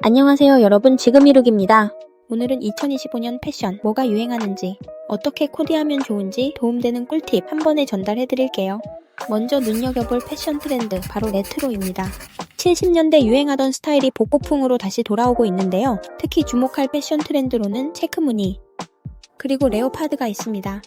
안녕하세요 여러분 지금 이룩입니다. 오늘은 2025년 패션 뭐가 유행하는지 어떻게 코디하면 좋은지 도움되는 꿀팁 한 번에 전달해 드릴게요. 먼저 눈여겨볼 패션 트렌드 바로 레트로입니다. 70년대 유행하던 스타일이 복고풍으로 다시 돌아오고 있는데요. 특히 주목할 패션 트렌드로는 체크무늬 그리고 레오파드가 있습니다.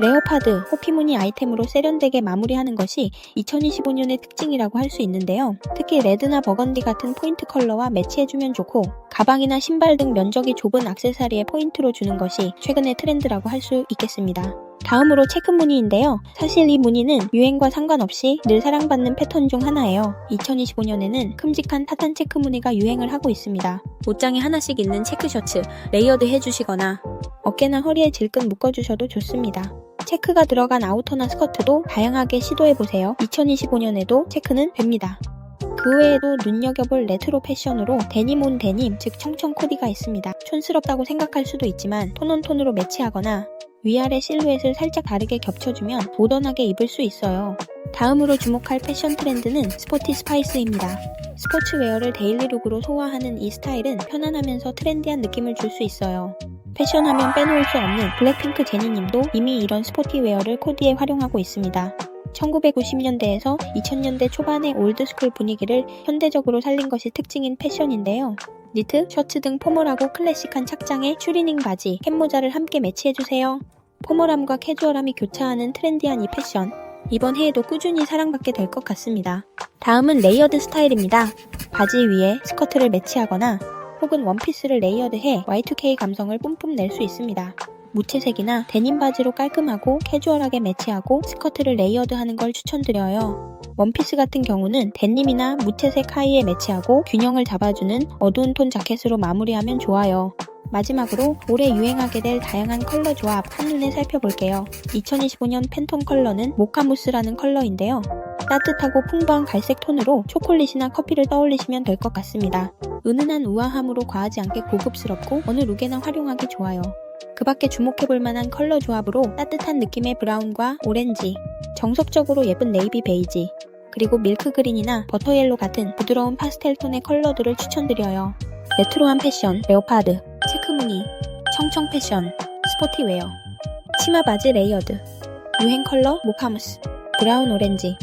레오파드, 호피무늬 아이템으로 세련되게 마무리하는 것이 2025년의 특징이라고 할 수 있는데요. 특히 레드나 버건디 같은 포인트 컬러와 매치해주면 좋고 가방이나 신발 등 면적이 좁은 액세서리에 포인트로 주는 것이 최근의 트렌드라고 할 수 있겠습니다. 다음으로 체크 무늬인데요. 사실 이 무늬는 유행과 상관없이 늘 사랑받는 패턴 중 하나예요. 2025년에는 큼직한 타탄 체크 무늬가 유행을 하고 있습니다. 옷장에 하나씩 있는 체크 셔츠 레이어드 해주시거나 어깨나 허리에 질끈 묶어주셔도 좋습니다. 체크가 들어간 아우터나 스커트도 다양하게 시도해보세요. 2025년에도 체크는 됩니다. 그 외에도 눈여겨볼 레트로 패션으로 데님 온 데님, 즉 청청 코디가 있습니다. 촌스럽다고 생각할 수도 있지만 톤온 톤으로 매치하거나 위아래 실루엣을 살짝 다르게 겹쳐주면 모던하게 입을 수 있어요. 다음으로 주목할 패션 트렌드는 스포티 스파이스입니다. 스포츠웨어를 데일리룩으로 소화하는 이 스타일은 편안하면서 트렌디한 느낌을 줄 수 있어요. 패션하면 빼놓을 수 없는 블랙핑크 제니님도 이미 이런 스포티웨어를 코디에 활용하고 있습니다. 1990년대에서 2000년대 초반의 올드스쿨 분위기를 현대적으로 살린 것이 특징인 패션인데요. 니트, 셔츠 등 포멀하고 클래식한 착장에 추리닝 바지, 캡모자를 함께 매치해주세요. 포멀함과 캐주얼함이 교차하는 트렌디한 이 패션. 이번 해에도 꾸준히 사랑받게 될 것 같습니다. 다음은 레이어드 스타일입니다. 바지 위에 스커트를 매치하거나 혹은 원피스를 레이어드해 Y2K 감성을 뿜뿜 낼 수 있습니다. 무채색이나 데님 바지로 깔끔하고 캐주얼하게 매치하고 스커트를 레이어드하는 걸 추천드려요. 원피스 같은 경우는 데님이나 무채색 하의에 매치하고 균형을 잡아주는 어두운 톤 자켓으로 마무리하면 좋아요. 마지막으로 올해 유행하게 될 다양한 컬러 조합 한눈에 살펴볼게요. 2025년 팬톤 컬러는 모카무스라는 컬러인데요. 따뜻하고 풍부한 갈색 톤으로 초콜릿이나 커피를 떠올리시면 될 것 같습니다. 은은한 우아함으로 과하지 않게 고급스럽고 어느 룩에나 활용하기 좋아요. 그 밖에 주목해볼 만한 컬러 조합으로 따뜻한 느낌의 브라운과 오렌지, 정석적으로 예쁜 네이비 베이지, 그리고 밀크 그린이나 버터 옐로 같은 부드러운 파스텔 톤의 컬러들을 추천드려요. 레트로한 패션, 레오파드, 체크무늬, 청청 패션, 스포티웨어, 치마 바지 레이어드, 유행 컬러 모카무스, 브라운 오렌지,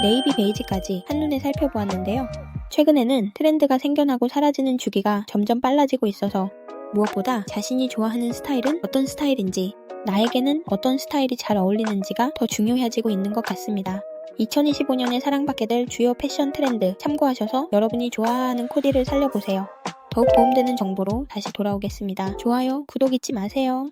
네이비 베이지까지 한눈에 살펴보았는데요. 최근에는 트렌드가 생겨나고 사라지는 주기가 점점 빨라지고 있어서 무엇보다 자신이 좋아하는 스타일은 어떤 스타일인지, 나에게는 어떤 스타일이 잘 어울리는지가 더 중요해지고 있는 것 같습니다. 2025년에 사랑받게 될 주요 패션 트렌드 참고하셔서 여러분이 좋아하는 코디를 살려보세요. 더욱 도움되는 정보로 다시 돌아오겠습니다. 좋아요, 구독 잊지 마세요.